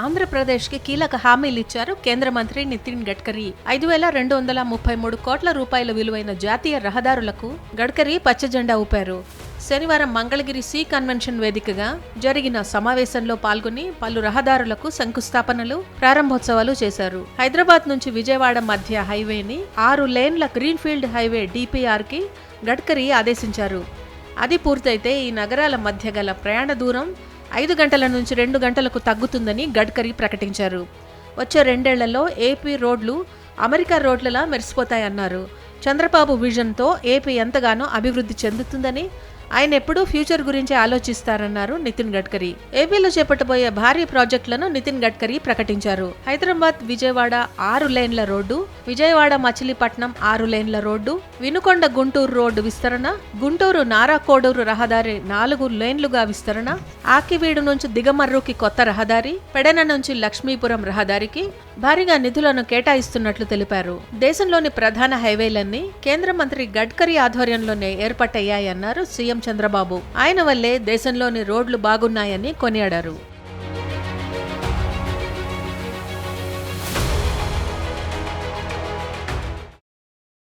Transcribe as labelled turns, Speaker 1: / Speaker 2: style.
Speaker 1: ఆంధ్రప్రదేశ్కి కీలక హామీలు ఇచ్చారు కేంద్ర మంత్రి నితిన్ గడ్కరీ. ఐదు వేల రెండు వందల ముప్పై మూడు కోట్ల రూపాయల విలువైన జాతీయ రహదారులకు గడ్కరీ పచ్చజెండా ఊపారు. శనివారం మంగళగిరి సి కన్వెన్షన్ వేదికగా జరిగిన సమావేశంలో పాల్గొని పలు రహదారులకు శంకుస్థాపనలు ప్రారంభోత్సవాలు చేశారు. హైదరాబాద్ నుంచి విజయవాడ మధ్య హైవేని ఆరు లేన్ల గ్రీన్ఫీల్డ్ హైవే డిపిఆర్కి గడ్కరీ ఆదేశించారు. అది పూర్తయితే ఈ నగరాల మధ్య గల ప్రయాణ దూరం ఐదు గంటల నుంచి రెండు గంటలకు తగ్గుతుందని గడ్కరీ ప్రకటించారు. వచ్చే రెండేళ్ళలో ఏపీ రోడ్లు అమెరికా రోడ్లలా మెరిసిపోతాయన్నారు. చంద్రబాబు విజన్తో ఏపీ ఎంతగానో అభివృద్ధి చెందుతుందని ఆయన ఎప్పుడూ ఫ్యూచర్ గురించి ఆలోచిస్తారన్నారు నితిన్ గడ్కరీ. ఏపీలో చేపట్టబోయే భారీ ప్రాజెక్టులను నితిన్ గడ్కరీ ప్రకటించారు. హైదరాబాద్ విజయవాడ ఆరు లేన్ల రోడ్డు విజయవాడ మచిలీపట్నం ఆరు లేన్ల రోడ్డు వినుకొండ గుంటూరు రోడ్డు విస్తరణ గుంటూరు నారాకోడూరు రహదారి నాలుగు లేన్లుగా విస్తరణ ఆకివీడు నుంచి దిగమర్రుకి కొత్త రహదారి పెడన నుంచి లక్ష్మీపురం రహదారికి భారీగా నిధులను కేటాయిస్తున్నట్లు తెలిపారు. దేశంలోని ప్రధాన హైవేలన్నీ కేంద్ర మంత్రి గడ్కరీ ఆధ్వర్యంలోనే ఏర్పాటయ్యాయన్నారు సీఎం చంద్రబాబు ఆయన వల్లే దేశంలోని రోడ్లు బాగున్నాయని కొనియాడారు.